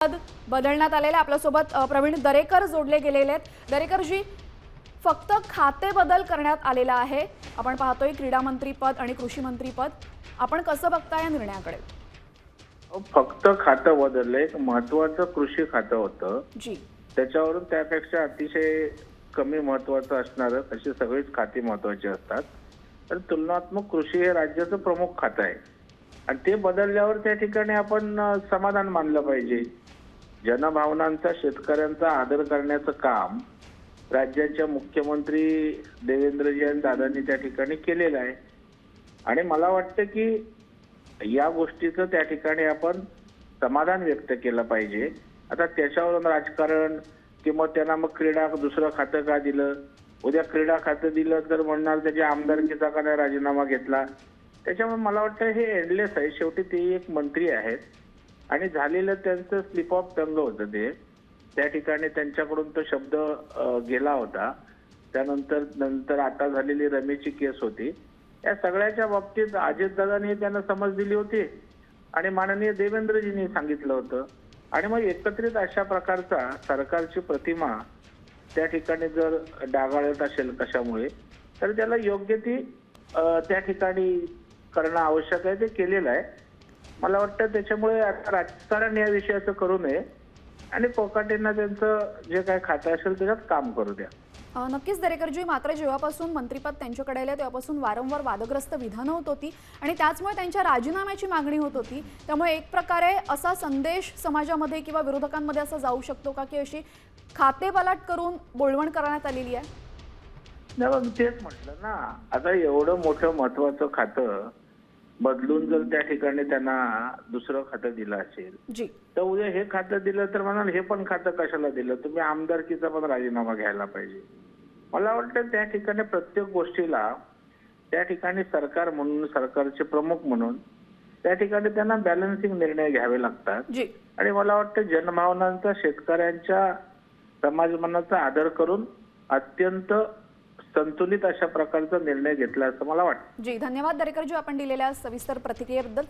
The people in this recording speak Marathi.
पद बदलण्यात आलेले आहे. आपल्यासोबत प्रवीण दरेकर जोडले गेलेले आहेत. दरेकरजी फक्त खाते बदल करण्यात आलेला आहे. आपण पाहतोय क्रीडा मंत्री पद आणि कृषी मंत्री पद. आपण कसं बघता या निर्णयाकडे? फक्त खातं बदललं. एक महत्वाचं कृषी खातं होतं. जी. त्याच्यावरून त्यापेक्षा अतिशय कमी महत्वाचं असणारं अशी सगळीच खाती महत्वाची असतात. तर तुलनात्मक कृषी हे राज्याचं प्रमुख खातं आहे. आणि ते बदलल्यावर त्या ठिकाणी आपण समाधान मानलं पाहिजे. जनभावनांचा शेतकऱ्यांचा आदर करण्याचं काम राज्याच्या मुख्यमंत्री देवेंद्रजी आणि दादांनी त्या ठिकाणी केलेलं आहे. आणि मला वाटतं की या गोष्टीचं त्या ठिकाणी आपण समाधान व्यक्त केलं पाहिजे. आता त्याच्यावरून राजकारण किंवा त्यांना मग क्रीडा दुसरं खातं का दिलं? उद्या क्रीडा खातं दिलं तर म्हणणार त्याच्या आमदारकीचा का नाही राजीनामा घेतला? त्याच्यामुळे मला वाटतं हे एंडलेस आहे. शेवटी ते एक मंत्री आहेत. आणि झालेलं त्यांचं स्लिप ऑफ टंग होतं ते. त्या ठिकाणी त्यांच्याकडून तो शब्द गेला होता. त्यानंतर नंतर आता झालेली रमेची केस होती. या सगळ्याच्या बाबतीत अजितदादांनी त्यांना समज दिली होती. आणि माननीय देवेंद्रजींनी सांगितलं होतं. आणि मग एकत्रित अशा प्रकारचा सरकारची प्रतिमा त्या ठिकाणी जर डागाळत असेल कशामुळे तर त्याला योग्य ती त्या ठिकाणी करणं आवश्यक आहे. ते केलेलं आहे. मला वाटतं त्याच्यामुळे आता राजकारण या विषयाचं करू नये. आणि कोकाटेंना त्यांचं जे काय खातं असेल त्याच्यात काम करू द्या. नक्कीच दरेकरजी मात्र जेव्हापासून मंत्रीपद त्यांच्याकडे आले तेव्हापासून वारंवार वादग्रस्त विधानं होत होती. आणि त्याचमुळे त्यांच्या राजीनाम्याची मागणी होत होती. त्यामुळे एक प्रकारे असा संदेश समाजामध्ये किंवा विरोधकांमध्ये असा जाऊ शकतो का? की अशी खातेबलाट करून बोलवण करण्यात आलेली आहे? तेच म्हटलं ना. आता एवढं मोठं महत्वाचं खातं बदलून जर त्या ठिकाणी त्यांना दुसरं खातं दिलं असेल तर उद्या हे खातं दिलं तर म्हणाल हे पण खातं कशाला दिलं? तुम्ही आमदारकीचा पण राजीनामा घ्यायला पाहिजे. मला वाटतं त्या ठिकाणी प्रत्येक गोष्टीला त्या ठिकाणी सरकार म्हणून सरकारचे प्रमुख म्हणून त्या ठिकाणी त्यांना बॅलन्सिंग निर्णय घ्यावे लागतात. आणि मला वाटतं जनभावनांचा शेतकऱ्यांच्या समाजमनाचा आदर करून अत्यंत संतुलित अशा प्रकारचा निर्णय घेतला असं मला वाटतं. जी धन्यवाद दरेकरजी आपण दिलेल्या सविस्तर प्रतिक्रियेबद्दल.